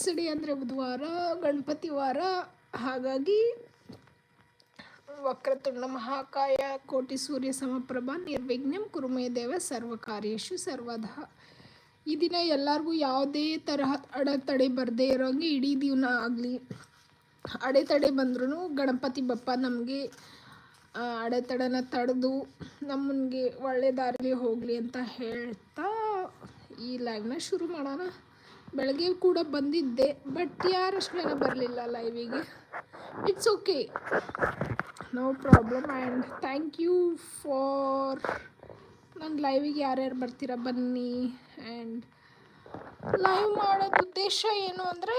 ಸಡಿ ಅಂದರೆ ಬುಧವಾರ, ಗಣಪತಿ ವಾರ. ಹಾಗಾಗಿ ವಕ್ರತುಂಡ ಮಹಾಕಾಯ, ಕೋಟಿ ಸೂರ್ಯ ಸಮಪ್ರಭಾ, ನಿರ್ವಿಘ್ನಂ ಕುರುಮೇ ದೇವ ಸರ್ವಕಾರ್ಯೇಶು ಸರ್ವದ ಈ ದಿನ ಎಲ್ಲರಿಗೂ ಯಾವುದೇ ತರಹ ಅಡೆತಡೆ ಬರದೇ ಇರೋಂಗೆ ಇಡೀ ದಿನ ಆಗಲಿ. ಅಡೆತಡೆ ಬಂದ್ರೂ ಗಣಪತಿ ಬಪ್ಪ ನಮಗೆ ಅಡೆತಡೆನ ತಡೆದು ನಮ್ಮನಿಗೆ ಒಳ್ಳೆ ದಾರಿಗೆ ಹೋಗಲಿ ಅಂತ ಹೇಳ್ತಾ ಈ ಲೈವ್ನ ಶುರು ಮಾಡೋಣ. ಬೆಳಗ್ಗೆ ಕೂಡ ಬಂದಿದ್ದೆ ಬಟ್ ಯಾರಷ್ಟು ಜನ ಬರಲಿಲ್ಲ ಲೈವಿಗೆ it's okay no problem and thank you for ನನ್ನ ಲೈವಿಗೆ ಯಾರ್ಯಾರು ಬರ್ತೀರಾ ಬನ್ನಿ ಆ್ಯಂಡ್ ಲೈವ್ ಮಾಡೋದು ಉದ್ದೇಶ ಏನು ಅಂದರೆ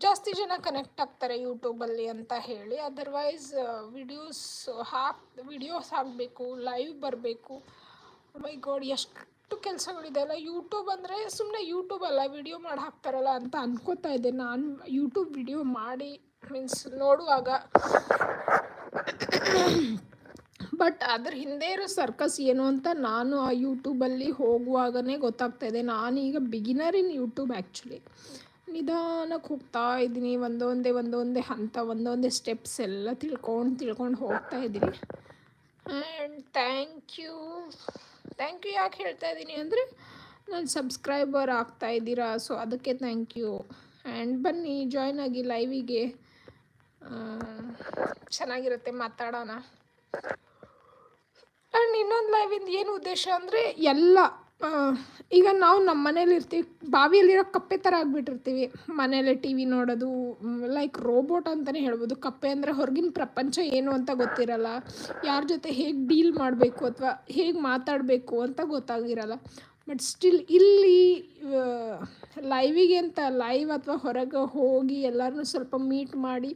ಜಾಸ್ತಿ ಜನ ಕನೆಕ್ಟ್ ಆಗ್ತಾರೆ ಯೂಟ್ಯೂಬಲ್ಲಿ ಅಂತ ಹೇಳಿ. ಅದರ್ವೈಸ್ ವಿಡಿಯೋಸ್ ಹಾಕ್ ವಿಡಿಯೋಸ್ ಹಾಕಬೇಕು ಲೈವ್ ಬರಬೇಕು. ಮೈ ಗಾಡ್ ಎಷ್ಟು ಕೆಲಸಗಳಿದೆ ಅಲ್ಲ? ಯೂಟ್ಯೂಬ್ ಅಂದರೆ ಸುಮ್ಮನೆ ಯೂಟ್ಯೂಬ್ ಅಲ್ಲ ವಿಡಿಯೋ ಮಾಡಿ ಹಾಕ್ತಾರಲ್ಲ ಅಂತ ಅನ್ಕೋತಾ ಇದ್ದೆ. ನಾನು ಯೂಟ್ಯೂಬ್ ವಿಡಿಯೋ ಮಾಡಿ ಮೀನ್ಸ್ ನೋಡುವಾಗ. ಬಟ್ ಅದ್ರ ಹಿಂದೆ ಇರೋ ಸರ್ಕಸ್ ಏನು ಅಂತ ನಾನು ಆ ಯೂಟ್ಯೂಬಲ್ಲಿ ಹೋಗುವಾಗನೇ ಗೊತ್ತಾಗ್ತಾ ಇದೆ. ನಾನೀಗ ಬಿಗಿನರ್ ಇನ್ ಯೂಟ್ಯೂಬ್ ಆ್ಯಕ್ಚುಲಿ ನಿಧಾನಕ್ಕೆ ಹೋಗ್ತಾ ಇದ್ದೀನಿ. ಒಂದೊಂದೇ ಒಂದೊಂದೇ ಹಂತ, ಒಂದೊಂದೇ ಸ್ಟೆಪ್ಸ್ ಎಲ್ಲ ತಿಳ್ಕೊಂಡು ತಿಳ್ಕೊಂಡು ಹೋಗ್ತಾ ಇದ್ದೀನಿ. And thank you thank you ಯಾಕೆ ಹೇಳ್ತಾ ಇದ್ದೀನಿ ಅಂದರೆ, ನಾನು ಸಬ್ಸ್ಕ್ರೈಬರ್ ಆಗ್ತಾ ಇದ್ದೀರಾ ಸೊ ಅದಕ್ಕೆ ಥ್ಯಾಂಕ್ ಯು ಆ್ಯಂಡ್ ಬನ್ನಿ ಜಾಯ್ನ್ ಆಗಿ ಲೈವಿಗೆ ಚೆನ್ನಾಗಿರುತ್ತೆ, ಮಾತಾಡೋಣ. ಆ್ಯಂಡ್ ಇನ್ನೊಂದು ಲೈವಿಂದ ಏನು ಉದ್ದೇಶ ಅಂದರೆ, ಎಲ್ಲ ಈಗ ನಾವು ನಮ್ಮ ಮನೇಲಿ ಇರ್ತೀವಿ, ಬಾವಿಯಲ್ಲಿರೋ ಕಪ್ಪೆ ಥರ ಆಗಿಬಿಟ್ಟಿರ್ತೀವಿ. ಮನೇಲೆ ಟಿ ವಿ ನೋಡೋದು ಲೈಕ್ ರೋಬೋಟ್ ಅಂತಲೇ ಹೇಳ್ಬೋದು. ಕಪ್ಪೆ ಅಂದರೆ ಹೊರಗಿನ ಪ್ರಪಂಚ ಏನು ಅಂತ ಗೊತ್ತಿರಲ್ಲ. ಯಾರ ಜೊತೆ ಹೇಗೆ ಡೀಲ್ ಮಾಡಬೇಕು ಅಥವಾ ಹೇಗೆ ಮಾತಾಡಬೇಕು ಅಂತ ಗೊತ್ತಾಗಿರಲ್ಲ. ಬಟ್ ಸ್ಟಿಲ್ ಇಲ್ಲಿ ಲೈವಿಗೆ ಅಂತ ಲೈವ್ ಅಥವಾ ಹೊರಗೆ ಹೋಗಿ ಎಲ್ಲರನ್ನೂ ಸ್ವಲ್ಪ ಮೀಟ್ ಮಾಡಿ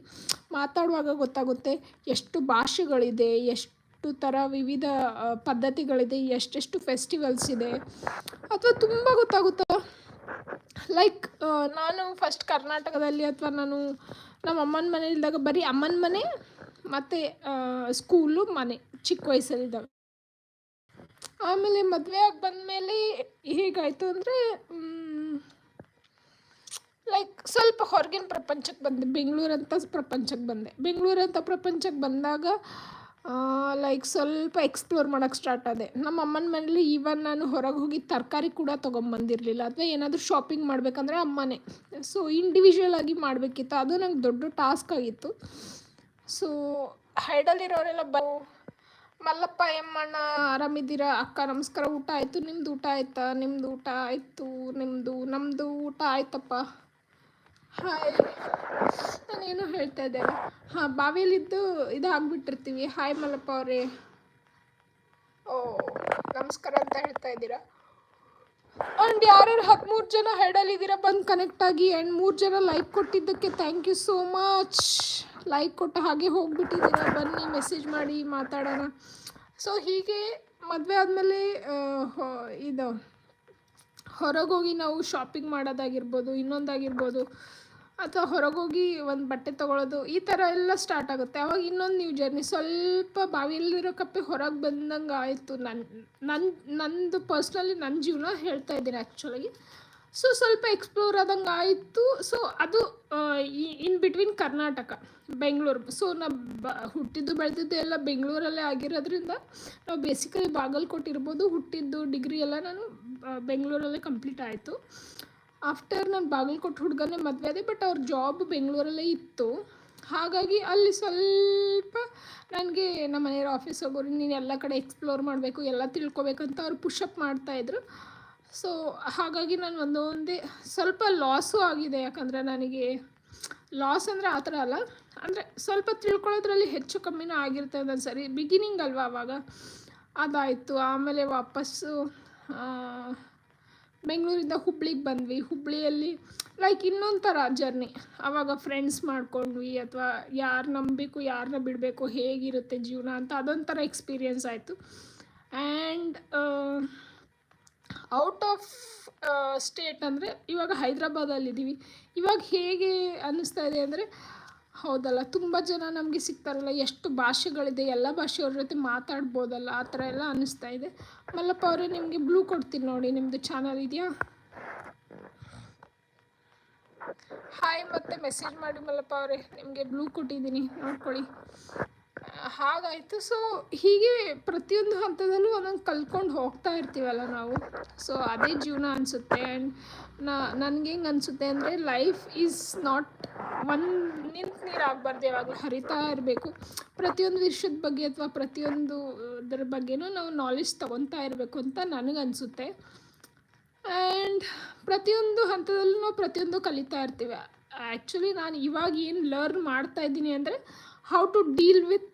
ಮಾತಾಡುವಾಗ ಗೊತ್ತಾಗುತ್ತೆ ಎಷ್ಟು ಭಾಷೆಗಳಿದೆ, ಎಷ್ಟು ಥರ ವಿವಿಧ ಪದ್ಧತಿಗಳಿದೆ, ಎಷ್ಟೆಷ್ಟು ಫೆಸ್ಟಿವಲ್ಸ್ ಇದೆ. ಅಥವಾ ತುಂಬ ಗೊತ್ತಾಗುತ್ತೆ? ಲೈಕ್ ನಾನು ಫಸ್ಟ್ ಕರ್ನಾಟಕದಲ್ಲಿ ಅಥವಾ ನಾನು ನಮ್ಮ ಅಮ್ಮನ ಮನೆಯಲ್ಲಿದ್ದಾಗ ಬರೀ ಅಮ್ಮನ ಮನೆ, ಮತ್ತು ಸ್ಕೂಲು ಮನೆ, ಚಿಕ್ಕ ವಯಸ್ಸಲ್ಲಿದ್ದಾವೆ ಆಮೇಲೆ ಮದುವೆ ಆಗಿ ಬಂದಮೇಲೆ ಹೇಗಾಯಿತು ಅಂದರೆ ಲೈಕ್ ಸ್ವಲ್ಪ ಹೊರಗಿನ ಪ್ರಪಂಚಕ್ಕೆ ಬಂದೆ. ಬೆಂಗಳೂರಂಥ ಪ್ರಪಂಚಕ್ಕೆ ಬಂದೆ. ಬೆಂಗಳೂರಂಥ ಪ್ರಪಂಚಕ್ಕೆ ಬಂದಾಗ ಲೈಕ್ ಸ್ವಲ್ಪ ಎಕ್ಸ್ಪ್ಲೋರ್ ಮಾಡೋಕ್ಕೆ ಸ್ಟಾರ್ಟ್ ಆದೆ. ನಮ್ಮ ಅಮ್ಮನ ಮನೇಲಿ ಈವನ್ ನಾನು ಹೊರಗೆ ಹೋಗಿ ತರಕಾರಿ ಕೂಡ ತೊಗೊಂಬಂದಿರಲಿಲ್ಲ. ಅಥವಾ ಏನಾದರೂ ಶಾಪಿಂಗ್ ಮಾಡಬೇಕಂದ್ರೆ ಅಮ್ಮನೇ. ಸೊ ಇಂಡಿವಿಜುವಲ್ ಆಗಿ ಮಾಡಬೇಕಿತ್ತು. ಅದು ನಂಗೆ ದೊಡ್ಡ ಟಾಸ್ಕ್ ಆಗಿತ್ತು. ಸೊ ಹೈಡಲ್ಲಿರೋರೆಲ್ಲ ಬ ಮಲ್ಲಪ್ಪ, ಎಮ್ಮಣ್ಣ, ಆರಾಮಿದ್ದೀರಾ? ಅಕ್ಕ, ನಮಸ್ಕಾರ. ಊಟ ಆಯಿತು. ನಿಮ್ಮದು ಊಟ ಆಯ್ತಾ? ನಿಮ್ಮದು ಊಟ ಆಯಿತು. ನಿಮ್ಮದು ನಮ್ಮದು ಊಟ ಆಯ್ತಪ್ಪ. ಹಾಯ್ ನಾನೇನು ಹೇಳ್ತಾ ಇದ್ದೆ ಹಾಂ, ಬಾವಿಯಲ್ಲಿದ್ದು ಇದಾಗ್ಬಿಟ್ಟಿರ್ತೀವಿ ಹಾಯ್ ಮಲ್ಲಪ್ಪ ಅವರೇ. ಓ, ನಮಸ್ಕಾರ ಅಂತ ಹೇಳ್ತಾ ಇದ್ದೀರಾ? ಆ್ಯಂಡ್ ಯಾರ್ಯಾರು ಹದಿಮೂರು ಜನ ಹೆಡಲ್ಲಿದ್ದೀರಾ ಬಂದು ಕನೆಕ್ಟ್ ಆಗಿ ಆ್ಯಂಡ್ ಮೂರು ಜನ ಲೈಕ್ ಕೊಟ್ಟಿದ್ದಕ್ಕೆ thank you so much like ಕೊಟ್ಟು ಹಾಗೆ ಹೋಗಿಬಿಟ್ಟಿದ್ದೀರಾ. ಬನ್ನಿ ಮೆಸೇಜ್ ಮಾಡಿ, ಮಾತಾಡೋಣ. ಸೊ ಹೀಗೆ ಮದುವೆ ಆದಮೇಲೆ ಇದು ಹೊರಗೋಗಿ ನಾವು ಶಾಪಿಂಗ್ ಮಾಡೋದಾಗಿರ್ಬೋದು, ಇನ್ನೊಂದಾಗಿರ್ಬೋದು ಅಥವಾ ಹೊರಗೋಗಿ ಒಂದು ಬಟ್ಟೆ ತೊಗೊಳೋದು, ಈ ಥರ ಎಲ್ಲ ಸ್ಟಾರ್ಟ್ ಆಗುತ್ತೆ. ಅವಾಗ ಇನ್ನೊಂದು ನ್ಯೂ ಜರ್ನಿ ಸ್ವಲ್ಪ ಬಾವಿಯಲ್ಲಿರೋ ಕಪ್ಪೆ ಹೊರಗೆ ಬಂದಂಗೆ ಆಯಿತು ನನ್ನ ನನ್ನ ನಂದು ಪರ್ಸ್ನಲಿ ನನ್ನ ಜೀವನ ಹೇಳ್ತಾ ಇದ್ದೀನಿ ಆ್ಯಕ್ಚುಲಾಗಿ ಸೊ ಸ್ವಲ್ಪ ಎಕ್ಸ್ಪ್ಲೋರ್ ಆದಂಗೆ ಆಯಿತು. ಸೊ ಅದು in between Karnataka, Bengaluru. So ನಾ ಬ, ಹುಟ್ಟಿದ್ದು ಬೆಳೆದಿದ್ದು ಎಲ್ಲ ಬೆಂಗಳೂರಲ್ಲೇ ಆಗಿರೋದ್ರಿಂದ ನಾವು ಬೇಸಿಕಲಿ ಬಾಗಲ್ಕೋಟಿರ್ಬೋದು ಹುಟ್ಟಿದ್ದು ಡಿಗ್ರಿ ಎಲ್ಲ ನಾನು ಬೆಂಗಳೂರಲ್ಲೇ ಕಂಪ್ಲೀಟ್ ಆಯಿತು. ಆಫ್ಟರ್ ನಾನು ಬಾಗಲಕೋಟೆ ಹುಡುಗನೇ ಮದುವೆ ಆದೆ ಬಟ್ ಅವ್ರ ಜಾಬ್ ಬೆಂಗಳೂರಲ್ಲೇ ಇತ್ತು. ಹಾಗಾಗಿ ಅಲ್ಲಿ ಸ್ವಲ್ಪ ನನಗೆ ನಮ್ಮ ಮನೆಯವ್ರ ಆಫೀಸ್ ಹೋಗೋರು, ನೀನು ಎಲ್ಲ ಕಡೆ ಎಕ್ಸ್ಪ್ಲೋರ್ ಮಾಡಬೇಕು, ಎಲ್ಲ ತಿಳ್ಕೊಬೇಕಂತ ಅವ್ರು ಪುಷಪ್ ಮಾಡ್ತಾಯಿದ್ರು ಸೊ ಹಾಗಾಗಿ ನಾನು ಒಂದೊಂದೇ ಸ್ವಲ್ಪ ಲಾಸು ಆಗಿದೆ. ಯಾಕಂದರೆ ನನಗೆ ಲಾಸ್ ಅಂದರೆ ಆ ಥರ ಅಲ್ಲ. ಅಂದರೆ ಸ್ವಲ್ಪ ತಿಳ್ಕೊಳ್ಳೋದ್ರಲ್ಲಿ ಹೆಚ್ಚು ಕಮ್ಮಿನೂ ಆಗಿರುತ್ತೆ ಒಂದೊಂದು ಸರಿ. ಬಿಗಿನಿಂಗ್ ಅಲ್ವಾ ಅವಾಗ? ಅದಾಯಿತು. ಆಮೇಲೆ ವಾಪಸ್ಸು ಬೆಂಗಳೂರಿಂದ ಹುಬ್ಳಿಗೆ ಬಂದ್ವಿ. ಹುಬ್ಳಿಯಲ್ಲಿ ಲೈಕ್ ಇನ್ನೊಂದು ಥರ ಜರ್ನಿ ಆವಾಗ ಫ್ರೆಂಡ್ಸ್ ಮಾಡ್ಕೊಂಡ್ವಿ ಅಥವಾ ಯಾರು ನಂಬಬೇಕು ಯಾರನ್ನ ಬಿಡಬೇಕು, ಹೇಗಿರುತ್ತೆ ಜೀವನ ಅಂತ ಅದೊಂಥರ ಎಕ್ಸ್ಪೀರಿಯೆನ್ಸ್ ಆಯಿತು. ಆ್ಯಂಡ್ ಔಟ್ ಆಫ್ ಸ್ಟೇಟ್ ಅಂದರೆ ಇವಾಗ ಹೈದ್ರಾಬಾದಲ್ಲಿದ್ದೀವಿ. ಇವಾಗ ಹೇಗೆ ಅನ್ನಿಸ್ತಾ ಇದೆ ಅಂದರೆ ಹೌದಲ್ಲ, ತುಂಬ ಜನ ನಮಗೆ ಸಿಗ್ತಾರಲ್ಲ, ಎಷ್ಟು ಭಾಷೆಗಳಿದೆ, ಎಲ್ಲ ಭಾಷೆಯವ್ರ ಜೊತೆ ಮಾತಾಡ್ಬೋದಲ್ಲ, ಆ ಥರ ಎಲ್ಲ ಅನ್ನಿಸ್ತಾ ಇದೆ. ಮಲ್ಲಪ್ಪ ಅವರೇ, ನಿಮಗೆ ಬ್ಲೂ ಕೊಡ್ತೀನಿ ನೋಡಿ ನಿಮ್ಮದು ಚಾನಲ್ ಇದೆಯಾ? ಹಾಯ್ ಮತ್ತೆ ಮೆಸೇಜ್ ಮಾಡಿ ಮಲ್ಲಪ್ಪ ಅವರೇ, ನಿಮಗೆ ಬ್ಲೂ ಕೊಟ್ಟಿದ್ದೀನಿ, ನೋಡ್ಕೊಳ್ಳಿ. ಹಾಗಾಯಿತು. ಸೊ ಹೀಗೆ ಪ್ರತಿಯೊಂದು ಹಂತದಲ್ಲೂ ಒಂದೊಂದು ಕಲ್ತ್ಕೊಂಡು ಹೋಗ್ತಾ ಇರ್ತೀವಲ್ಲ ನಾವು. ಸೊ ಅದೇ ಜೀವನ ಅನಿಸುತ್ತೆ. ಆ್ಯಂಡ್ ನಾ, ನನಗೆ ಹೆಂಗೆ ಅನಿಸುತ್ತೆ ಅಂದರೆ ಲೈಫ್ ಈಸ್ ನಾಟ್ ಒಂದು ನಿಂತು ನೀರು ಆಗಬಾರ್ದು. ಯಾವಾಗಲೂ ಹರಿತಾ ಇರಬೇಕು. ಪ್ರತಿಯೊಂದು ವಿಷಯದ ಬಗ್ಗೆ ಅಥವಾ ಪ್ರತಿಯೊಂದು, ಅದ್ರ ಬಗ್ಗೆನೂ ನಾವು ನಾಲೆಜ್ ತೊಗೊತಾ ಇರಬೇಕು ಅಂತ ನನಗನ್ಸುತ್ತೆ ಆ್ಯಂಡ್ ಪ್ರತಿಯೊಂದು ಹಂತದಲ್ಲೂ ನಾವು ಪ್ರತಿಯೊಂದು ಕಲಿತಾ ಇರ್ತೀವಿ. ಆ್ಯಕ್ಚುಲಿ ನಾನು ಇವಾಗ ಏನು ಲರ್ನ್ ಮಾಡ್ತಾ ಇದ್ದೀನಿ ಅಂದರೆ ಹೌ ಟು ಡೀಲ್ ವಿತ್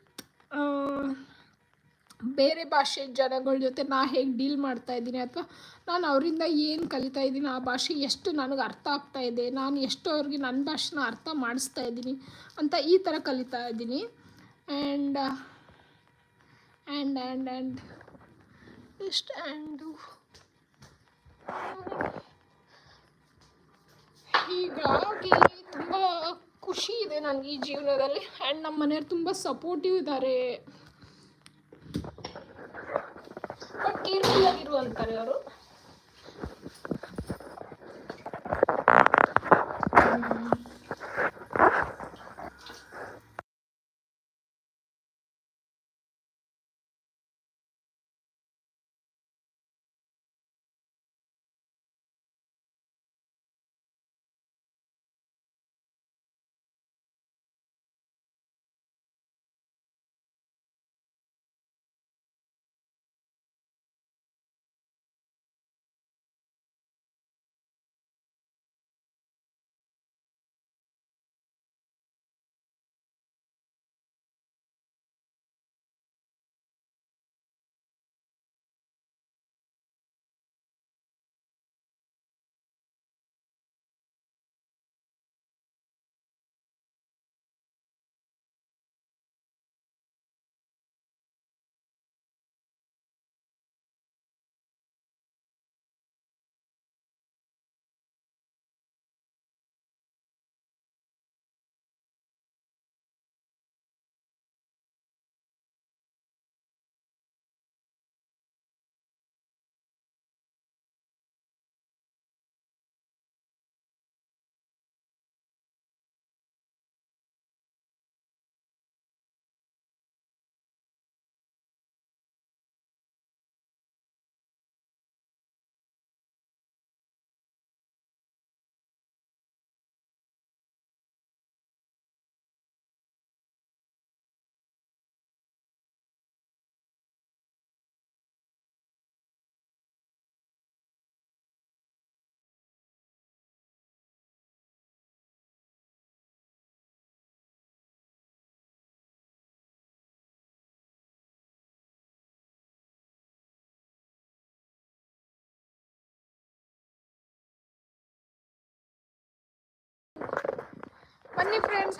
ಬೇರೆ ಭಾಷೆ ಜನಗಳ ಜೊತೆ ನಾ ಹೇಗೆ ಡೀಲ್ ಮಾಡ್ತಾ ಇದ್ದೀನಿ ಅಥವಾ ನಾನು ಅವರಿಂದ ಏನು ಕಲಿತಾ ಇದ್ದೀನಿ ಆ ಭಾಷೆ ಎಷ್ಟು ನನಗೆ ಅರ್ಥ ಆಗ್ತಾ ಇದೆ, ನಾನು ಎಷ್ಟು ಅವ್ರಿಗೆ ನನ್ನ ಭಾಷೆನ ಅರ್ಥ ಮಾಡಿಸ್ತಾ ಇದ್ದೀನಿ ಅಂತ ಈ ಥರ ಕಲಿತಾ ಇದ್ದೀನಿ. ಆ್ಯಂಡ್ ಆ್ಯಂಡ್ ಆ್ಯಂಡ್ ಆ್ಯಂಡ್ ಎಷ್ಟು ಆ್ಯಂಡು ಹೀಗಾಗಿ ತುಂಬ ಖುಷಿ ಇದೆ ನನಗೆ ಈ ಜೀವನದಲ್ಲಿ. ಆ್ಯಂಡ್ ನಮ್ಮ ಮನೆಯವ್ರು ತುಂಬ ಸಪೋರ್ಟಿವ್ ಇದ್ದಾರೆ ಬಟ್ ಕೇರ್ಫುಲ್ ಆಗಿರು ಅಂತಾರೆ ಅವರು. ಬನ್ನಿ ಫ್ರೆಂಡ್ಸ್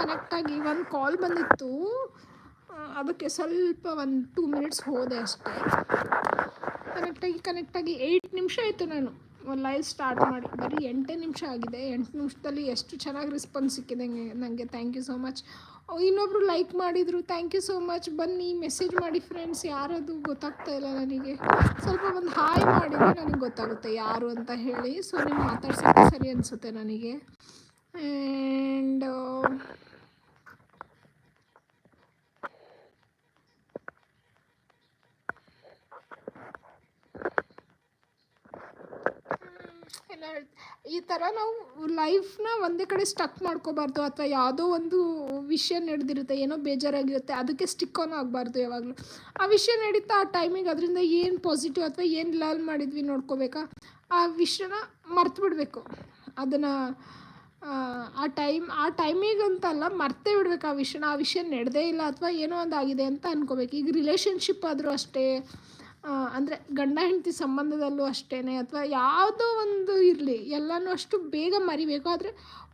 ಕನೆಕ್ಟ್ ಆಗಿ ಒಂದು ಕಾಲ್ ಬಂದಿತ್ತು. ಅದಕ್ಕೆ ಸ್ವಲ್ಪ ಒಂದು ಟೂ ಮಿನಿಟ್ಸ್ ಹೋದೆ ಅಷ್ಟೇ. ಕರೆಕ್ಟಾಗಿ ಕನೆಕ್ಟಾಗಿ ಏಯ್ಟ್ ನಿಮಿಷ ಆಯಿತು ನಾನು. ಲೈವ್ ಸ್ಟಾರ್ಟ್ ಮಾಡಿ. ಬರೀ ಎಂಟೇ ನಿಮಿಷ ಆಗಿದೆ. ಎಂಟು ನಿಮಿಷದಲ್ಲಿ ಎಷ್ಟು ಚೆನ್ನಾಗಿ ರೆಸ್ಪಾನ್ಸ್ ಸಿಕ್ಕಿದೆ ನನಗೆ ಥ್ಯಾಂಕ್ ಯು ಸೋ ಮಚ್ ಇನ್ನೊಬ್ರು ಲೈಕ್ ಮಾಡಿದರು. ಥ್ಯಾಂಕ್ ಯು ಸೋ ಮಚ್ ಬನ್ನಿ ಮೆಸೇಜ್ ಮಾಡಿ ಫ್ರೆಂಡ್ಸ್ ಯಾರದು ಗೊತ್ತಾಗ್ತಾ ಇಲ್ಲ ನನಗೆ. ಸ್ವಲ್ಪ ಒಂದು ಹಾಯ್ ಮಾಡಿದರೆ ನನಗೆ ಗೊತ್ತಾಗುತ್ತೆ ಯಾರು ಅಂತ ಹೇಳಿ. ಸೊ ನೀವು ಮಾತಾಡ್ಸೋಕ್ಕೆ ಸರಿ ಅನಿಸುತ್ತೆ ನನಗೆ. ಎಲ್ಲ ಹೇಳ್- ಈ ಥರ ನಾವು ಲೈಫ್ನ ಒಂದೇ ಕಡೆ ಸ್ಟಕ್ ಮಾಡ್ಕೋಬಾರ್ದು ಅಥವಾ ಯಾವುದೋ ಒಂದು ವಿಷಯ ನಡೆದಿರುತ್ತೆ, ಏನೋ ಬೇಜಾರಾಗಿರುತ್ತೆ, ಅದಕ್ಕೆ ಸ್ಟಿಕ್ ಆನ್ ಆಗಬಾರ್ದು ಯಾವಾಗಲೂ. ಆ ವಿಷಯ ನಡೀತಾ, ಆ ಟೈಮಿಗೆ ಅದರಿಂದ ಏನು ಪಾಸಿಟಿವ್ ಅಥವಾ ಏನು ಲರ್ನ್ ಮಾಡಿದ್ವಿ ನೋಡ್ಕೋಬೇಕಾ? ಆ ವಿಷಯನ ಮರ್ತು ಬಿಡಬೇಕು ಅದನ್ನು ಆ ಟೈಮ್, ಆ ಟೈಮಿಗೆ ಅಂತಲ್ಲ ಮರ್ತೇ ಬಿಡ್ಬೇಕು ಆ ವಿಷಯ ಆ ವಿಷಯ ನಡೆದೇ ಇಲ್ಲ ಅಥವಾ ಏನೋ ಒಂದು ಆಗಿದೆ ಅಂತ ಅನ್ಕೋಬೇಕು. ಈಗ ರಿಲೇಷನ್ಶಿಪ್ ಆದರೂ ಅಷ್ಟೇ ಅಂದರೆ ಗಂಡ ಹೆಂಡತಿ ಸಂಬಂಧದಲ್ಲೂ ಅಷ್ಟೇ ಅಥವಾ ಯಾವುದೋ ಒಂದು ಇರಲಿ, ಎಲ್ಲನೂ ಅಷ್ಟು ಬೇಗ ಮರಿಬೇಕು. ಆದರೆ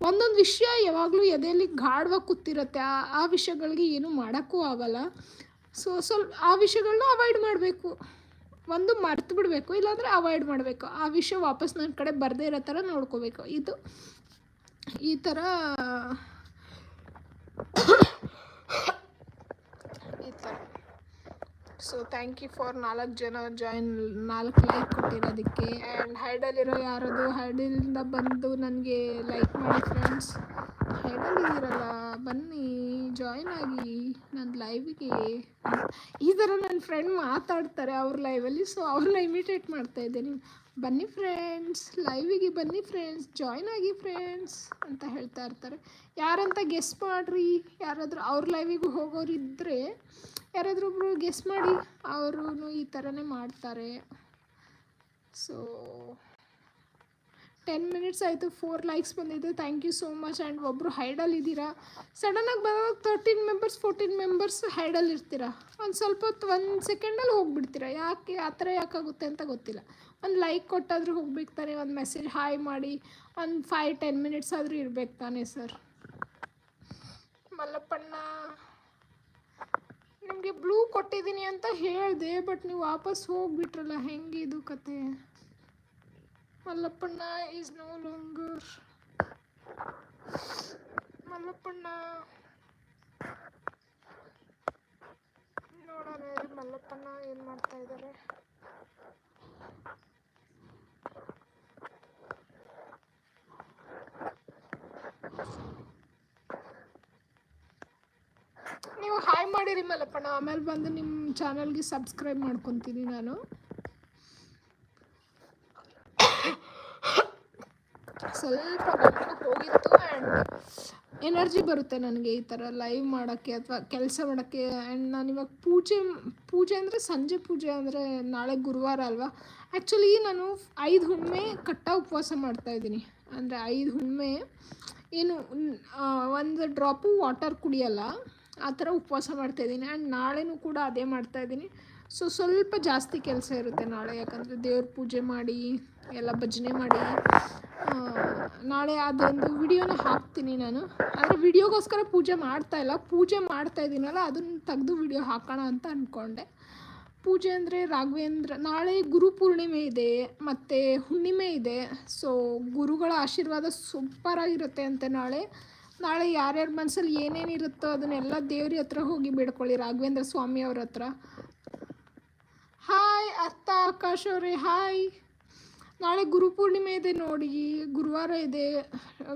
ಒಂದೊಂದು ವಿಷಯ ಯಾವಾಗಲೂ ಎದೆಯಲ್ಲಿ ಗಾಢವಾಗಿ ಕೂತಿರುತ್ತೆ. ಆ ಆ ವಿಷಯಗಳಿಗೆ ಏನೂ ಮಾಡೋಕ್ಕೂ ಆಗಲ್ಲ. ಸೊ ಸ್ವಲ್ಪ ಆ ವಿಷಯಗಳನ್ನ ಅವಾಯ್ಡ್ ಮಾಡಬೇಕು. ಒಂದು ಮರ್ತು ಬಿಡಬೇಕು, ಇಲ್ಲಾಂದರೆ ಅವಾಯ್ಡ್ ಮಾಡಬೇಕು. ಆ ವಿಷಯ ವಾಪಸ್ ನನ್ನ ಕಡೆ ಬರದೇ ಇರೋ ಥರ ನೋಡ್ಕೋಬೇಕು. ಇದು ಈ ಥರ ಈ ಥರ ಸೊ ಥ್ಯಾಂಕ್ ಯು ಫಾರ್ ನಾಲ್ಕು ಜನ ಜಾಯಿನ್ ನಾಲ್ಕು ಲೈಕ್ ಕೊಟ್ಟಿರೋದಕ್ಕೆ. ಆ್ಯಂಡ್ ಹೈಡಲ್ಲಿರೋ ಯಾರದು? ಹೈಡಲಿಂದ ಬಂದು ನನಗೆ ಲೈಕ್ ಮಾಡಿ ಫ್ರೆಂಡ್ಸ್ ಹೈಡಲ್ಲಿದ್ದೀರಲ್ಲ ಬನ್ನಿ ಜಾಯಿನ್ ಆಗಿ. ನನ್ನ ಲೈವಿಗೆ ಈ ಥರ ನನ್ನ ಫ್ರೆಂಡ್ ಮಾತಾಡ್ತಾರೆ ಅವ್ರ ಲೈವಲ್ಲಿ ಸೊ ಅವ್ರನ್ನ ಇಮಿಟೇಟ್ ಮಾಡ್ತಾ ಇದ್ದೀನಿ. ಬನ್ನಿ ಫ್ರೆಂಡ್ಸ್ ಲೈವಿಗೆ ಬನ್ನಿ ಫ್ರೆಂಡ್ಸ್ ಜಾಯ್ನ್ ಆಗಿ ಫ್ರೆಂಡ್ಸ್ ಅಂತ ಹೇಳ್ತಾ ಇರ್ತಾರೆ. ಯಾರಂತ ಗೆಸ್ ಮಾಡಿರಿ, ಯಾರಾದರೂ ಅವ್ರ ಲೈವಿಗೂ ಹೋಗೋರು ಇದ್ದರೆ ಯಾರಾದರೂ ಒಬ್ಬರು ಗೆಸ್ ಮಾಡಿ ಅವರು ಈ ಥರನೇ ಮಾಡ್ತಾರೆ. ಸೊ ಟೆನ್ ಮಿನಿಟ್ಸ್ ಆಯಿತು ಫೋರ್ ಲೈಕ್ಸ್ ಬಂದಿದೆ. Thank you so much and ಒಬ್ಬರು ಹೈಡಲ್ಲಿ ಇದ್ದೀರಾ? ಸಡನ್ನಾಗಿ ಬರೋವಾಗ ತರ್ಟೀನ್ ಮೆಂಬರ್ಸ್ ಫೋರ್ಟೀನ್ ಮೆಂಬರ್ಸ್ ಹೈಡಲ್ಲಿ ಇರ್ತೀರಾ? ಒಂದು ಸ್ವಲ್ಪ ಹೊತ್ತು, ಒಂದು ಸೆಕೆಂಡಲ್ಲಿ ಹೋಗ್ಬಿಡ್ತೀರಾ? ಯಾಕೆ, ಆ ಥರ ಯಾಕಾಗುತ್ತೆ ಅಂತ ಗೊತ್ತಿಲ್ಲ. ಒಂದು ಲೈಕ್ ಕೊಟ್ಟಾದರೂ ಹೋಗ್ಬೇಕು ತಾನೆ, ಒಂದು ಮೆಸೇಜ್ ಹಾಯ್ ಮಾಡಿ, ಒಂದು ಫೈವ್ ಟೆನ್ ಮಿನಿಟ್ಸ್ ಆದರೂ ಇರ್ಬೇಕು ತಾನೆ ಸರ್ ಮಲ್ಲಪ್ಪಣ್ಣ, ನಿಮಗೆ ಬ್ಲೂ ಕೊಟ್ಟಿದ್ದೀನಿ ಅಂತ ಹೇಳಿದೆ ಬಟ್ ನೀವು ವಾಪಸ್ ಹೋಗ್ಬಿಟ್ರಲ್ಲ, ಹೆಂಗೆ ಇದು ಕತೆ? ಮಲ್ಲಪ್ಪಣ್ಣ ಈಸ್ ನೋ ಲಾಂಗರ್ ಮಲ್ಲಪ್ಪಣ್ಣ. ನೋಡೋಣ, ಮಲ್ಲಪ್ಪಣ್ಣ ಏನು ಮಾಡ್ತಾ ಇದ್ದಾರೆ? ನೀವು ಹಾಯ್ ಮಾಡಿರಿ ಮಲ್ಲಪ್ಪಣ್ಣ. ಆಮೇಲೆ ಬಂದು ನಿಮ್ಮ ಚಾನಲ್ಗೆ ಸಬ್ಸ್ಕ್ರೈಬ್ ಮಾಡ್ಕೊತೀನಿ ನಾನು. ಸ್ವಲ್ಪ ಹೋಗಿತ್ತು ಆ್ಯಂಡ್ ಎನರ್ಜಿ ಬರುತ್ತೆ ನನಗೆ ಈ ಥರ ಲೈವ್ ಮಾಡೋಕ್ಕೆ ಅಥವಾ ಕೆಲಸ ಮಾಡೋಕ್ಕೆ. ಆ್ಯಂಡ್ ನಾನು ಇವಾಗ ಪೂಜೆ ಪೂಜೆ ಅಂದರೆ ಸಂಜೆ ಪೂಜೆ ಅಂದರೆ ನಾಳೆ ಗುರುವಾರ ಅಲ್ವಾ? ಆ್ಯಕ್ಚುಲಿ ನಾನು ಐದು ಹುಣ್ಣಿಮೆ ಕಟ್ಟ ಉಪವಾಸ ಮಾಡ್ತಾಯಿದ್ದೀನಿ ಅಂದರೆ ಐದು ಹುಣ್ಣಿಮೆ ಏನು ಒಂದು ಡ್ರಾಪು ವಾಟರ್ ಕುಡಿಯಲ್ಲ. ಆ ಥರ ಉಪವಾಸ ಮಾಡ್ತಾಯಿದ್ದೀನಿ ಆ್ಯಂಡ್ ನಾಳೆನೂ ಕೂಡ ಅದೇ ಮಾಡ್ತಾಯಿದ್ದೀನಿ ಸೊ ಸ್ವಲ್ಪ ಜಾಸ್ತಿ ಕೆಲಸ ಇರುತ್ತೆ ನಾಳೆ. ಯಾಕಂದರೆ ದೇವ್ರ ಪೂಜೆ ಮಾಡಿ, ಎಲ್ಲ ಭಜನೆ ಮಾಡಿ ನಾಳೆ ಅದೊಂದು ವಿಡಿಯೋನ ಹಾಕ್ತೀನಿ ನಾನು. ಆದರೆ ವಿಡಿಯೋಗೋಸ್ಕರ ಪೂಜೆ ಮಾಡ್ತಾ ಇಲ್ಲ. ಪೂಜೆ ಮಾಡ್ತಾ ಇದ್ದೀನಲ್ಲ, ಅದನ್ನು ತೆಗೆದು ವಿಡಿಯೋ ಹಾಕೋಣ ಅಂತ ಅಂದ್ಕೊಂಡೆ ಪೂಜೆ ಅಂದರೆ ರಾಘವೇಂದ್ರ, ನಾಳೆ ಗುರು ಪೂರ್ಣಿಮೆ ಇದೆ, ಮತ್ತು ಹುಣ್ಣಿಮೆ ಇದೆ. ಸೊ ಗುರುಗಳ ಆಶೀರ್ವಾದ ಸೂಪರಾಗಿರುತ್ತೆ ಅಂತೆ ನಾಳೆ. ನಾಳೆ ಯಾರ್ಯಾರ ಮನಸ್ಸಲ್ಲಿ ಏನೇನಿರುತ್ತೋ ಅದನ್ನೆಲ್ಲ ದೇವ್ರ ಹತ್ರ ಹೋಗಿ ಬೇಡ್ಕೊಳ್ಳಿ, ರಾಘವೇಂದ್ರ ಸ್ವಾಮಿ ಅವ್ರ ಹತ್ರ. ಹಾಯ್ ಅರ್ಥ ಆಕಾಶ್ ಅವರೇ ಹಾಯ್ ನಾಳೆ ಗುರು ಪೂರ್ಣಿಮೆ ಇದೆ ನೋಡಿ, ಗುರುವಾರ ಇದೆ.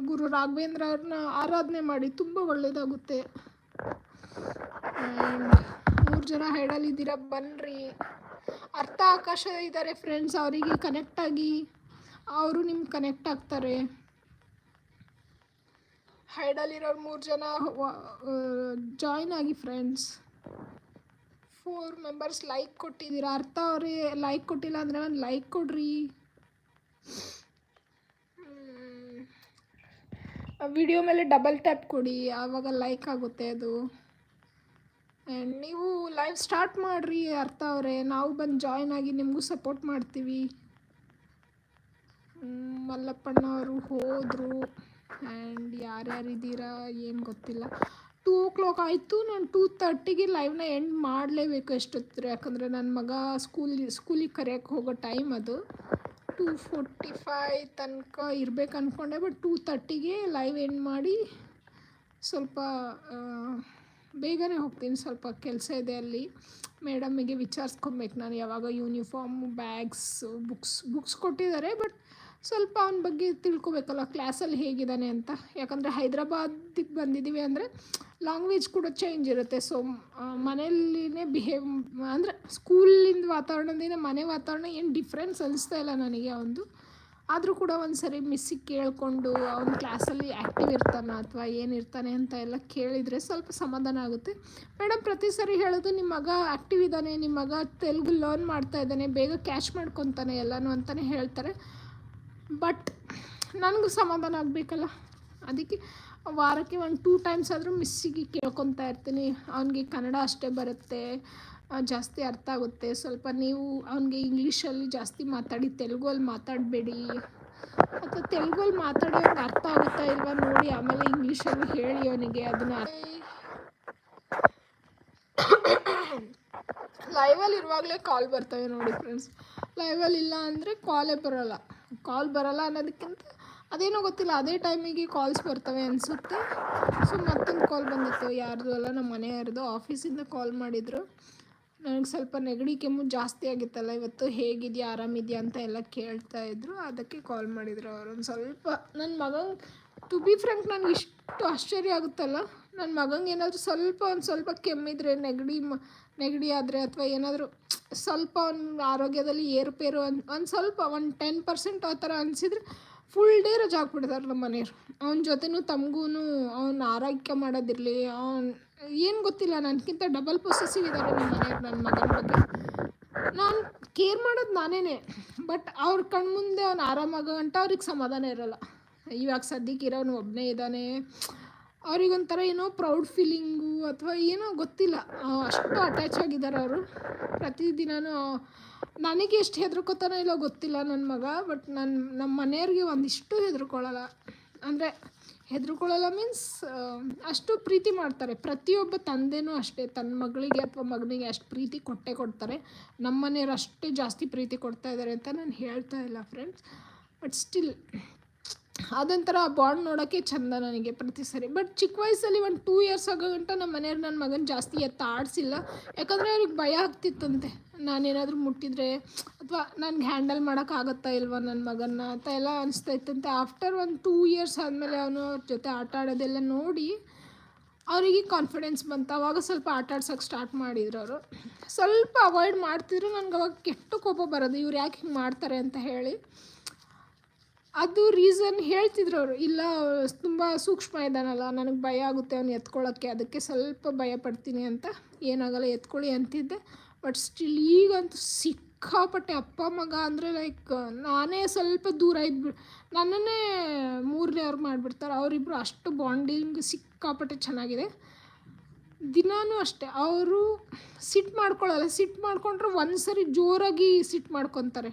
ಗುರು ರಾಘವೇಂದ್ರ ಅವ್ರನ್ನ ಆರಾಧನೆ ಮಾಡಿ, ತುಂಬ ಒಳ್ಳೆಯದಾಗುತ್ತೆ ಮೂರು ಜನ ಹೈಡಲ್ಲಿದ್ದೀರಾ ಬನ್ನಿರಿ ಅರ್ಥ ಆಕಾಶ ಇದ್ದಾರೆ ಫ್ರೆಂಡ್ಸ್ ಅವರಿಗೆ ಕನೆಕ್ಟಾಗಿ ಅವರು ನಿಮ್ಗೆ ಕನೆಕ್ಟ್ ಆಗ್ತಾರೆ. ಹೈಡಲ್ಲಿರೋರು ಮೂರು ಜನ ಜಾಯ್ನ್ ಆಗಿ ಫ್ರೆಂಡ್ಸ್ ಫೋರ್ ಮೆಂಬರ್ಸ್ ಲೈಕ್ ಕೊಟ್ಟಿದ್ದೀರ? ಅರ್ಥ ಅವರೇ ಲೈಕ್ ಕೊಟ್ಟಿಲ್ಲ ಅಂದರೆ ಒಂದು ಲೈಕ್ ಕೊಡ್ರಿ. ವಿಡಿಯೋ ಮೇಲೆ ಡಬಲ್ ಟ್ಯಾಪ್ ಕೊಡಿ, ಆವಾಗ ಲೈಕ್ ಆಗುತ್ತೆ ಅದು. ಆ್ಯಂಡ್ ನೀವು ಲೈವ್ ಸ್ಟಾರ್ಟ್ ಮಾಡಿರಿ, ಅರ್ಥ ಅವರೇ. ನಾವು ಬಂದು ಜಾಯ್ನ್ ಆಗಿ ನಿಮಗೂ ಸಪೋರ್ಟ್ ಮಾಡ್ತೀವಿ. ಮಲ್ಲಪ್ಪಣ್ಣ ಅವರು ಹೋದರು. ಆ್ಯಂಡ್ ಯಾರ್ಯಾರಿದ್ದೀರಾ, ಏನು ಗೊತ್ತಿಲ್ಲ. ಟೂ ಓ ಕ್ಲಾಕ್ ಆಯಿತು, ನಾನು ಟೂ ತರ್ಟಿಗೆ ಲೈವ್ನ ಎಂಡ್ ಮಾಡಲೇಬೇಕು ಎಷ್ಟೊತ್ತಿರ ಯಾಕಂದರೆ ನನ್ನ ಮಗ ಸ್ಕೂಲ್ ಸ್ಕೂಲಿಗೆ ಕರೆಯೋಕ್ಕೆ ಹೋಗೋ ಟೈಮ್ ಅದು. ಟೂ ಫೋರ್ಟಿ ಫೈ ತನಕ ಇರ್ಬೇಕು ಅಂದ್ಕೊಂಡೆ ಬಟ್ ಟೂ ತರ್ಟಿಗೆ ಲೈವ್ ಎಂಡ್ ಮಾಡಿ ಸ್ವಲ್ಪ ಬೇಗನೆ ಹೋಗ್ತೀನಿ. ಸ್ವಲ್ಪ ಕೆಲಸ ಇದೆ ಅಲ್ಲಿ. ಮೇಡಮ್ಮಿಗೆ ವಿಚಾರಿಸ್ಕೊಬೇಕು ನಾನು. ಯಾವಾಗ ಯೂನಿಫಾರ್ಮು ಬ್ಯಾಗ್ಸು ಬುಕ್ಸ್ ಬುಕ್ಸ್ ಕೊಟ್ಟಿದ್ದಾರೆ ಬಟ್ ಸ್ವಲ್ಪ ಅವನ ಬಗ್ಗೆ ತಿಳ್ಕೊಬೇಕಲ್ಲ ಕ್ಲಾಸಲ್ಲಿ ಹೇಗಿದ್ದಾನೆ ಅಂತ. ಯಾಕಂದರೆ ಹೈದ್ರಾಬಾದಿಗೆ ಬಂದಿದ್ದೀವಿ ಅಂದರೆ ಲ್ಯಾಂಗ್ವೇಜ್ ಕೂಡ ಚೇಂಜ್ ಇರುತ್ತೆ. ಸೊ ಮನೆಯಲ್ಲಿನೇ ಬಿಹೇವ್ ಅಂದರೆ ಸ್ಕೂಲಿಂದ ವಾತಾವರಣದಿಂದ ಮನೆ ವಾತಾವರಣ ಏನು ಡಿಫ್ರೆನ್ಸ್ ಅನಿಸ್ತಾ ಇಲ್ಲ ನನಗೆ ಅವನದು ಆದರೂ ಕೂಡ ಒಂದು ಸರಿ ಮಿಸ್ಸಿಗೆ ಕೇಳಿಕೊಂಡು ಅವ್ನ ಕ್ಲಾಸಲ್ಲಿ ಆ್ಯಕ್ಟಿವ್ ಇರ್ತಾನೆ ಅಥವಾ ಏನಿರ್ತಾನೆ ಅಂತ ಎಲ್ಲ ಕೇಳಿದರೆ ಸ್ವಲ್ಪ ಸಮಾಧಾನ ಆಗುತ್ತೆ. ಮೇಡಮ್ ಪ್ರತಿ ಸರಿ ಹೇಳೋದು ನಿಮ್ಮ ಮಗ ಆ್ಯಕ್ಟಿವ್ ಇದ್ದಾನೆ ನಿಮ್ಮ ಮಗ ತೆಲುಗು ಲರ್ನ್ ಮಾಡ್ತಾ ಇದ್ದಾನೆ, ಬೇಗ ಕ್ಯಾಚ್ ಮಾಡ್ಕೊತಾನೆ ಎಲ್ಲನೂ ಅಂತಲೇ ಹೇಳ್ತಾರೆ. ಬಟ್ ನನಗೂ ಸಮಾಧಾನ ಆಗಬೇಕಲ್ಲ. ಅದಕ್ಕೆ ವಾರಕ್ಕೆ ಒಂದು ಟೂ ಟೈಮ್ಸ್ ಆದರೂ ಮಿಸ್ಸಿಗೆ ಕೇಳ್ಕೊತಾ ಇರ್ತೀನಿ. ಅವನಿಗೆ ಕನ್ನಡ ಅಷ್ಟೇ ಬರುತ್ತೆ ಜಾಸ್ತಿ ಅರ್ಥ ಆಗುತ್ತೆ. ಸ್ವಲ್ಪ ನೀವು ಅವನಿಗೆ ಇಂಗ್ಲೀಷಲ್ಲಿ ಜಾಸ್ತಿ ಮಾತಾಡಿ ತೆಲುಗಲ್ಲಿ ಮಾತಾಡಬೇಡಿ. ಅಥವಾ ತೆಲುಗಲ್ಲಿ ಮಾತಾಡಿ ಅವ್ನಿಗೆ ಅರ್ಥ ಆಗುತ್ತಾ ಇಲ್ವಾ ನೋಡಿ, ಆಮೇಲೆ ಇಂಗ್ಲೀಷಲ್ಲಿ ಹೇಳಿ ಅವನಿಗೆ ಅದನ್ನ ಲೈವಲ್ಲಿ ಇರುವಾಗಲೇ ಕಾಲ್ ಬರ್ತವೆ ನೋಡಿ ಫ್ರೆಂಡ್ಸ್ ಲೈವಲ್ಲಿ ಇಲ್ಲ ಅಂದರೆ ಕಾಲೇ ಬರೋಲ್ಲ. ಕಾಲ್ ಬರೋಲ್ಲ ಅನ್ನೋದಕ್ಕಿಂತ ಅದೇನೋ ಗೊತ್ತಿಲ್ಲ, ಅದೇ ಟೈಮಿಗೆ ಕಾಲ್ಸ್ ಬರ್ತವೆ ಅನಿಸುತ್ತೆ. ಸೊ ಮತ್ತೊಂದು ಕಾಲ್ ಬಂದಿತ್ತು. ಯಾರ್ದು ಅಲ್ಲ ನಮ್ಮ ಮನೆಯವ್ರದ್ದು ಆಫೀಸಿಂದ ಕಾಲ್ ಮಾಡಿದರು. ನನಗೆ ಸ್ವಲ್ಪ ನೆಗಡಿ ಕೆಮ್ಮು ಜಾಸ್ತಿ ಆಗಿತ್ತಲ್ಲ, ಇವತ್ತು ಹೇಗಿದೆಯಾ, ಆರಾಮಿದೆಯಾ ಅಂತ ಎಲ್ಲ ಕೇಳ್ತಾ ಇದ್ರು. ಅದಕ್ಕೆ ಕಾಲ್ ಮಾಡಿದರು ಅವರು. ಸ್ವಲ್ಪ ನನ್ನ ಮಗಂಗೆ ಟು ಬಿ ಫ್ರ್ಯಾಂಕ್ ನನಗೆ ಇಷ್ಟು ಆಶ್ಚರ್ಯ ಆಗುತ್ತಲ್ಲ. ನನ್ನ ಮಗಂಗೆ ಏನಾದರೂ ಸ್ವಲ್ಪ, ಒಂದು ಸ್ವಲ್ಪ ಕೆಮ್ಮಿದ್ರೆ, ನೆಗಡಿ ನೆಗಡಿ ಆದರೆ ಅಥವಾ ಏನಾದರೂ ಸ್ವಲ್ಪ ಅವ್ನ ಆರೋಗ್ಯದಲ್ಲಿ ಏರುಪೇರು ಅನ್, ಒಂದು ಸ್ವಲ್ಪ ಒಂದು ಟೆನ್ ಪರ್ಸೆಂಟ್ ಆ ಥರ ಅನಿಸಿದ್ರೆ ಫುಲ್ ಡೇ ರಜೆ ಹಾಕ್ಬಿಡ್ತಾರೆ ನಮ್ಮ ಮನೆಯವರು. ಅವನ ಜೊತೆನೂ ತಮಗೂ ಅವ್ನ ಆರೈಕೆ ಮಾಡೋದಿರಲಿ, ಅವ್ನು ಏನು ಗೊತ್ತಿಲ್ಲ ನನಗಿಂತ ಡಬಲ್ ಪೊಸೆಸಿವ್ ಇದ್ದಾರೆ ನಮ್ಮ ಮನೆಯವ್ರು ನನ್ನ ಮಗನ ಬಗ್ಗೆ. ನಾನು ಕೇರ್ ಮಾಡೋದು ನಾನೇ ಬಟ್ ಅವ್ರ ಕಣ್ಮುಂದೆ ಅವ್ನು ಆರಾಮಾಗೋ ಗಂಟ ಅವ್ರಿಗೆ ಸಮಾಧಾನ ಇರೋಲ್ಲ. ಇವಾಗ ಸದ್ಯಕ್ಕೆ ಇರೋನು ಒಬ್ಬನೇ ಇದ್ದಾನೆ ಅವ್ರಿಗೊಂಥರ ಏನೋ ಪ್ರೌಡ್ ಫೀಲಿಂಗು ಅಥವಾ ಏನೋ ಗೊತ್ತಿಲ್ಲ. ಅಷ್ಟು ಅಟ್ಯಾಚ್ ಆಗಿದ್ದಾರೆ ಅವರು. ಪ್ರತಿದಿನನೂ ನನಗೆ ಎಷ್ಟು ಹೆದರ್ಕೋತಾನೋ ಇಲ್ಲೋ ಗೊತ್ತಿಲ್ಲ ನನ್ನ ಮಗ ಬಟ್ ನನ್ನ ನಮ್ಮ ಮನೆಯವ್ರಿಗೆ ಒಂದಿಷ್ಟು ಹೆದರ್ಕೊಳ್ಳಲ್ಲ ಅಂದರೆ ಹೆದರ್ಕೊಳ್ಳಲ್ಲ ಮೀನ್ಸ್ ಅಷ್ಟು ಪ್ರೀತಿ ಮಾಡ್ತಾರೆ. ಪ್ರತಿಯೊಬ್ಬ ತಂದೆನೂ ಅಷ್ಟೇ. ತನ್ನ ಮಗಳಿಗೆ ಅಥವಾ ಮಗನಿಗೆ ಅಷ್ಟು ಪ್ರೀತಿ ಕೊಟ್ಟೇ ಕೊಡ್ತಾರೆ. ನಮ್ಮ ಮನೆಯವ್ರು ಅಷ್ಟೇ ಜಾಸ್ತಿ ಪ್ರೀತಿ ಕೊಡ್ತಾ ಇದ್ದಾರೆ ಅಂತ ನಾನು ಹೇಳ್ತಾ ಇಲ್ಲ ಫ್ರೆಂಡ್ಸ್ ಬಟ್ ಸ್ಟಿಲ್ ಅದೊಂಥರ ಬಾಂಡ್ ನೋಡೋಕ್ಕೆ ಚಂದ ನನಗೆ ಪ್ರತಿ ಸರಿ. ಬಟ್ ಚಿಕ್ಕ ವಯಸ್ಸಲ್ಲಿ ಒಂದು ಟೂ ಇಯರ್ಸ್ ಆಗೋ ಗಂಟ ನಮ್ಮ ಮನೆಯವ್ರು ನನ್ನ ಮಗನ ಜಾಸ್ತಿ ಎತ್ತ ಆಡಿಸಿಲ್ಲ. ಯಾಕಂದರೆ ಅವ್ರಿಗೆ ಭಯ ಆಗ್ತಿತ್ತಂತೆ. ನಾನೇನಾದರೂ ಮುಟ್ಟಿದ್ರೆ ಅಥವಾ ನನಗೆ ಹ್ಯಾಂಡಲ್ ಮಾಡೋಕ್ಕಾಗತ್ತಾ ಇಲ್ವಾ ನನ್ನ ಮಗನ್ನ ಅಂತ ಎಲ್ಲ ಅನಿಸ್ತಾ ಇತ್ತಂತೆ. ಆಫ್ಟರ್ ಒಂದು ಟೂ ಇಯರ್ಸ್ ಆದಮೇಲೆ ಅವನು ಅವ್ರ ಜೊತೆ ಆಟ ಆಡೋದೆಲ್ಲ ನೋಡಿ ಅವರಿಗೆ ಕಾನ್ಫಿಡೆನ್ಸ್ ಬಂತು. ಅವಾಗ ಸ್ವಲ್ಪ ಆಟ ಆಡ್ಸೋಕ್ಕೆ ಸ್ಟಾರ್ಟ್ ಮಾಡಿದ್ರು ಅವರು. ಸ್ವಲ್ಪ ಅವಾಯ್ಡ್ ಮಾಡ್ತಿದ್ರು. ನನಗೆ ಅವಾಗ ಕೆಟ್ಟ ಕೋಪ ಬರೋದು. ಇವ್ರು ಯಾಕೆ ಹಿಂಗೆ ಮಾಡ್ತಾರೆ ಅಂತ ಹೇಳಿ. ಅದು ರೀಸನ್ ಹೇಳ್ತಿದ್ರು ಅವರು. ಇಲ್ಲ, ತುಂಬ ಸೂಕ್ಷ್ಮ ಇದ್ದಾನಲ್ಲ, ನನಗೆ ಭಯ ಆಗುತ್ತೆ ಅವ್ನು ಎತ್ಕೊಳ್ಳೋಕ್ಕೆ ಅದಕ್ಕೆ ಸ್ವಲ್ಪ ಭಯ ಪಡ್ತೀನಿ ಅಂತ ಏನಾಗಲ್ಲ, ಎತ್ಕೊಳ್ಳಿ ಅಂತಿದ್ದೆ. ಬಟ್ ಸ್ಟಿಲ್ ಈಗಂತೂ ಸಿಕ್ಕಾಪಟ್ಟೆ ಅಪ್ಪ, ಮಗ ಅಂದರೆ ಲೈಕ್ ನಾನೇ ಸ್ವಲ್ಪ ದೂರ ಇದ್ಬಿಡು, ನನ್ನನ್ನೇ ಮೂರನೇವ್ರು ಮಾಡಿಬಿಡ್ತಾರೆ. ಅವರಿಬ್ಬರು ಅಷ್ಟು ಬಾಂಡಿಂಗ್ ಸಿಕ್ಕಾಪಟ್ಟೆ ಚೆನ್ನಾಗಿದೆ. ದಿನಾನೂ ಅಷ್ಟೇ, ಅವರು ಸಿಟ್ಟು ಮಾಡ್ಕೊಳ್ಳಲ್ಲ ಸಿಟ್ಟು ಮಾಡಿಕೊಂಡ್ರೆ ಒಂದು ಸರಿ ಜೋರಾಗಿ ಸಿಟ್ಟು ಮಾಡ್ಕೊತಾರೆ.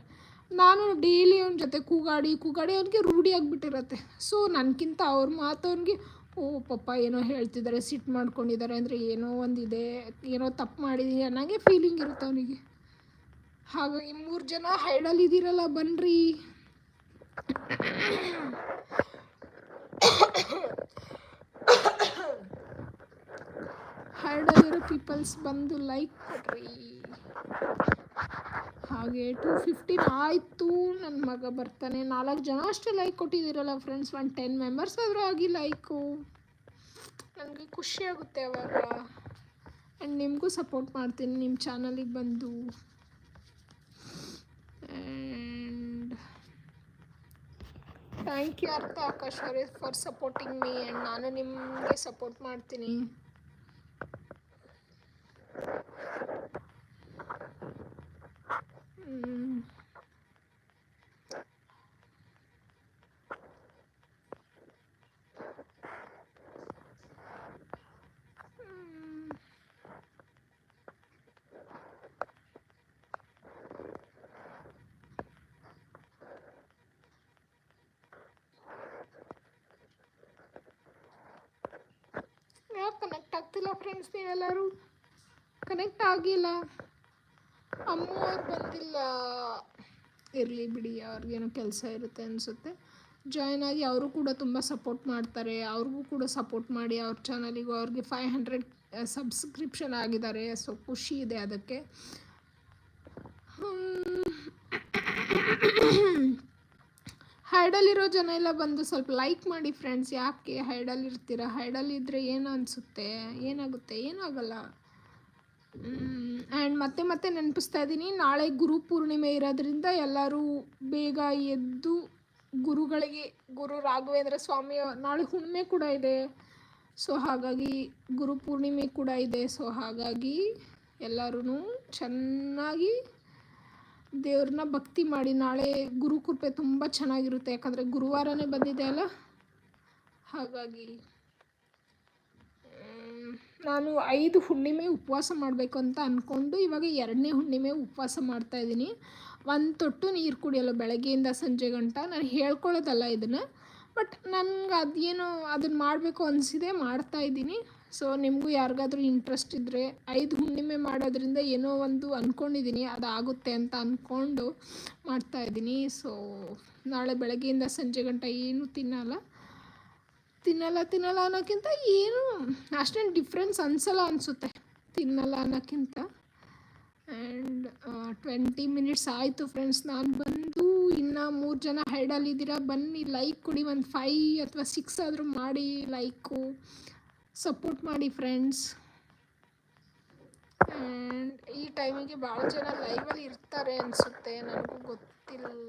ನಾನು ಡೈಲಿ ಅವನ ಜೊತೆ ಕೂಗಾಡಿ ಕೂಗಾಡಿ ಅವನಿಗೆ ರೂಢಿಯಾಗಿಬಿಟ್ಟಿರತ್ತೆ ಸೊ ನನಗಿಂತ ಅವ್ರ ಮಾತು ಅವನಿಗೆ, ಓ, ಪಪ್ಪ, ಏನೋ ಹೇಳ್ತಿದ್ದಾರೆ ಸಿಟ್ಟು ಮಾಡ್ಕೊಂಡಿದ್ದಾರೆ ಅಂದರೆ ಏನೋ ಒಂದಿದೆ, ಏನೋ ತಪ್ಪು ಮಾಡಿದೀನಿ ಅನ್ನೋಂಗೆ ಫೀಲಿಂಗ್ ಇರುತ್ತೆ ಅವನಿಗೆ. ಹಾಗಾಗಿ ಮೂರು ಜನ ಹೈಡಲ್ಲಿ ಇದ್ದೀರಲ್ಲ ಬನ್ನಿರಿ ಹೈಡಲ್ಲಿರೋ ಪೀಪಲ್ಸ್ ಬಂದು ಲೈಕ್ ಕೊಡ್ರಿ. ಹಾಗೆ ಟು ಫಿಫ್ಟೀನ್ ಆಯಿತು. ನನ್ನ ಮಗ ಬರ್ತಾನೆ. ನಾಲ್ಕು ಜನ ಅಷ್ಟೇ ಲೈಕ್ ಕೊಟ್ಟಿದ್ದೀರಲ್ಲ ಫ್ರೆಂಡ್ಸ್ ಒಂದು ಟೆನ್ ಮೆಂಬರ್ಸ್ ಆದರೂ ಆಗಿ ಲೈಕು ನನಗೆ ಖುಷಿ ಆಗುತ್ತೆ ಅವಾಗ. ಆ್ಯಂಡ್ ನಿಮಗೂ ಸಪೋರ್ಟ್ ಮಾಡ್ತೀನಿ. ನಿಮ್ಮ ಚಾನಲಿಗೆ ಬಂದು. ಆ್ಯಂಡ್ ಥ್ಯಾಂಕ್ ಯು ಅರ್ಥ ಆಕಾಶ್ ಅವರೇ ಫಾರ್ ಸಪೋರ್ಟಿಂಗ್ ಮೀ ಆ್ಯಂಡ್ ನಾನು ನಿಮಗೆ ಸಪೋರ್ಟ್ ಮಾಡ್ತೀನಿ. ಆಗ್ತಿಲ್ಲ ಫ್ರೆಂಡ್ಸ್ ನೀವೆಲ್ಲರೂ. ಕನೆಕ್ಟ್ ಆಗಿಲ್ಲ. ಅಮ್ಮ ಅವ್ರು ಬಂದಿಲ್ಲ. ಇರಲಿ ಬಿಡಿ, ಅವ್ರಿಗೇನೋ ಕೆಲಸ ಇರುತ್ತೆ ಅನಿಸುತ್ತೆ. ಜಾಯ್ನ್ ಆಗಿ ಅವರು ಕೂಡ ತುಂಬ ಸಪೋರ್ಟ್ ಮಾಡ್ತಾರೆ. ಅವ್ರಿಗೂ ಕೂಡ ಸಪೋರ್ಟ್ ಮಾಡಿ ಅವ್ರ ಚಾನಲಿಗೂ ಅವ್ರಿಗೆ ಫೈವ್ ಹಂಡ್ರೆಡ್ ಸಬ್ಸ್ಕ್ರಿಪ್ಷನ್ ಆಗಿದ್ದಾರೆ. ಸೊ ಖುಷಿ ಇದೆ ಅದಕ್ಕೆ. ಹೈಡಲ್ಲಿರೋ ಜನ ಎಲ್ಲ ಬಂದು ಸ್ವಲ್ಪ ಲೈಕ್ ಮಾಡಿ ಫ್ರೆಂಡ್ಸ್ ಯಾಕೆ ಹೈಡಲ್ಲಿರ್ತೀರ? ಇರ್ತೀರಾ ಹೈಡಲ್ಲಿ ಇದ್ದರೆ ಏನು ಅನಿಸುತ್ತೆ? ಏನಾಗುತ್ತೆ? ಏನಾಗಲ್ಲ ಆ್ಯಂಡ್ ಮತ್ತೆ ಮತ್ತೆ ನೆನಪಿಸ್ತಾ ಇದ್ದೀನಿ, ನಾಳೆ ಗುರು ಪೂರ್ಣಿಮೆ ಇರೋದ್ರಿಂದ ಎಲ್ಲರೂ ಬೇಗ ಎದ್ದು ಗುರುಗಳಿಗೆ, ಗುರು ರಾಘವೇಂದ್ರ ಸ್ವಾಮಿ ನಾಳೆ ಹುಣ್ಣಿಮೆ ಕೂಡ ಇದೆ. ಸೊ ಹಾಗಾಗಿ ಗುರು ಪೂರ್ಣಿಮೆ ಕೂಡ ಇದೆ. ಸೊ ಹಾಗಾಗಿ ಎಲ್ಲರೂ ಚೆನ್ನಾಗಿ ದೇವ್ರನ್ನ ಭಕ್ತಿ ಮಾಡಿ. ನಾಳೆ ಗುರು ಕೃಪೆ ತುಂಬ ಚೆನ್ನಾಗಿರುತ್ತೆ. ಯಾಕಂದರೆ ಗುರುವಾರನೇ ಬಂದಿದೆ ಅಲ್ಲ? ಹಾಗಾಗಿ ನಾನು ಐದು ಹುಣ್ಣಿಮೆ ಉಪವಾಸ ಮಾಡಬೇಕು ಅಂತ ಅಂದ್ಕೊಂಡು ಇವಾಗ ಎರಡನೇ ಹುಣ್ಣಿಮೆ ಉಪವಾಸ ಮಾಡ್ತಾ ಇದ್ದೀನಿ. ಒಂದು ತೊಟ್ಟು ನೀರು ಕುಡಿಯಲ್ಲ ಬೆಳಗ್ಗೆಯಿಂದ ಸಂಜೆ ಗಂಟ. ನಾನು ಹೇಳ್ಕೊಳ್ಳೋದಲ್ಲ ಇದನ್ನು. ಬಟ್ ನನಗೆ ಅದೇನು ಅದನ್ನು ಮಾಡಬೇಕು ಅನಿಸಿದೆ, ಮಾಡ್ತಾ ಇದ್ದೀನಿ. ಸೊ ನಿಮಗೂ ಯಾರಿಗಾದ್ರೂ ಇಂಟ್ರೆಸ್ಟ್ ಇದ್ದರೆ ಐದು ಹುಣ್ಣಿಮೆ ಮಾಡೋದ್ರಿಂದ ಏನೋ ಒಂದು ಅಂದ್ಕೊಂಡಿದ್ದೀನಿ ಅದಾಗುತ್ತೆ ಅಂತ ಅಂದ್ಕೊಂಡು ಮಾಡ್ತಾಯಿದ್ದೀನಿ ಸೊ ನಾಳೆ ಬೆಳಗ್ಗೆಯಿಂದ ಸಂಜೆ ಗಂಟ ಏನೂ ತಿನ್ನಲ್ಲ. ತಿನ್ನಲ್ಲ ತಿನ್ನಲ್ಲ ಅನ್ನೋಕ್ಕಿಂತ ಏನು ಅಷ್ಟೇನು ಡಿಫ್ರೆನ್ಸ್ ಅನಿಸಲ್ಲ ಅನಿಸುತ್ತೆ. ತಿನ್ನಲ್ಲ ಅನ್ನೋಕ್ಕಿಂತ. ಆ್ಯಂಡ್ ಟ್ವೆಂಟಿ ಮಿನಿಟ್ಸ್ ಆಯಿತು ಫ್ರೆಂಡ್ಸ್ ನಾನು ಬಂದು ಇನ್ನು ಮೂರು ಜನ ಹೈಡಲ್ಲಿದ್ದೀರಾ ಬನ್ನಿ ಲೈಕ್ ಕೊಡಿ. ಒಂದು ಫೈ ಅಥವಾ ಸಿಕ್ಸ್ ಆದರೂ ಮಾಡಿ ಲೈಕು ಸಪೋರ್ಟ್ ಮಾಡಿ ಫ್ರೆಂಡ್ಸ್ ಆ್ಯಂಡ್ ಈ ಟೈಮಿಗೆ ಭಾಳ ಜನ ಲೈವಲ್ಲಿ ಇರ್ತಾರೆ ಅನಿಸುತ್ತೆ. ನನಗೂ ಗೊತ್ತಿಲ್ಲ.